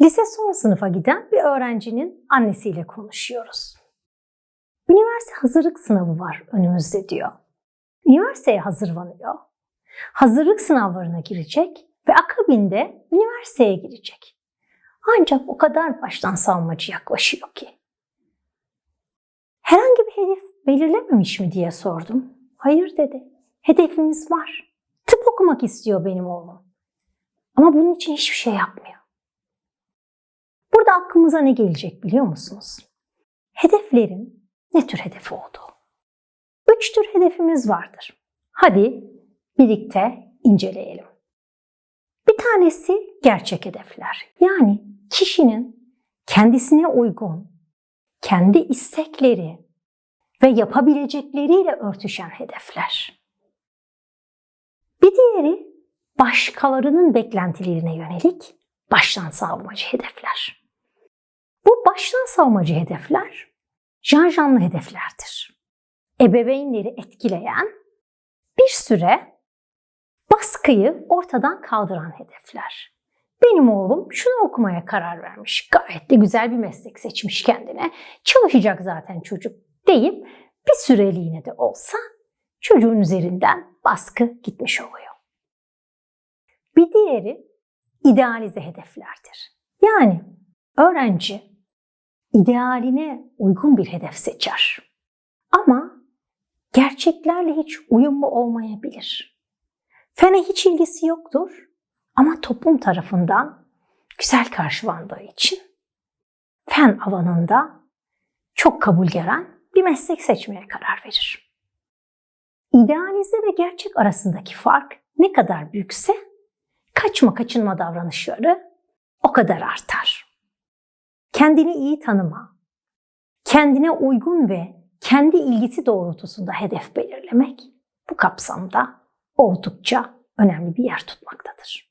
Lise son sınıfa giden bir öğrencinin annesiyle konuşuyoruz. Üniversite hazırlık sınavı var önümüzde diyor. Üniversiteye hazırlanıyor. Hazırlık sınavlarına girecek ve akabinde üniversiteye girecek. Ancak o kadar baştan savmacı yaklaşıyor ki. Herhangi bir hedef belirlememiş mi diye sordum. Hayır dedi. Hedefimiz var. Tıp okumak istiyor benim oğlum. Ama bunun için hiçbir şey yapmıyor. Burada aklımıza ne gelecek biliyor musunuz? Hedeflerin ne tür hedefi olduğu. Üç tür hedefimiz vardır. Hadi birlikte inceleyelim. Bir tanesi gerçek hedefler. Yani kişinin kendisine uygun, kendi istekleri ve yapabilecekleriyle örtüşen hedefler. Bir diğeri başkalarının beklentilerine yönelik baştan savmacı hedefler. Baştan savmacı hedefler janjanlı hedeflerdir. Ebeveynleri etkileyen bir süre baskıyı ortadan kaldıran hedefler. Benim oğlum şunu okumaya karar vermiş. Gayet de güzel bir meslek seçmiş kendine. Çalışacak zaten çocuk deyip bir süreliğine de olsa çocuğun üzerinden baskı gitmiş oluyor. Bir diğeri idealize hedeflerdir. Yani öğrenci idealine uygun bir hedef seçer. Ama gerçeklerle hiç uyumlu olmayabilir. Fene hiç ilgisi yoktur ama toplum tarafından güzel karşılandığı için fen alanında çok kabul gören bir meslek seçmeye karar verir. İdealize ve gerçek arasındaki fark ne kadar büyükse kaçma kaçınma davranışları o kadar artar. Kendini iyi tanıma, kendine uygun ve kendi ilgisi doğrultusunda hedef belirlemek bu kapsamda oldukça önemli bir yer tutmaktadır.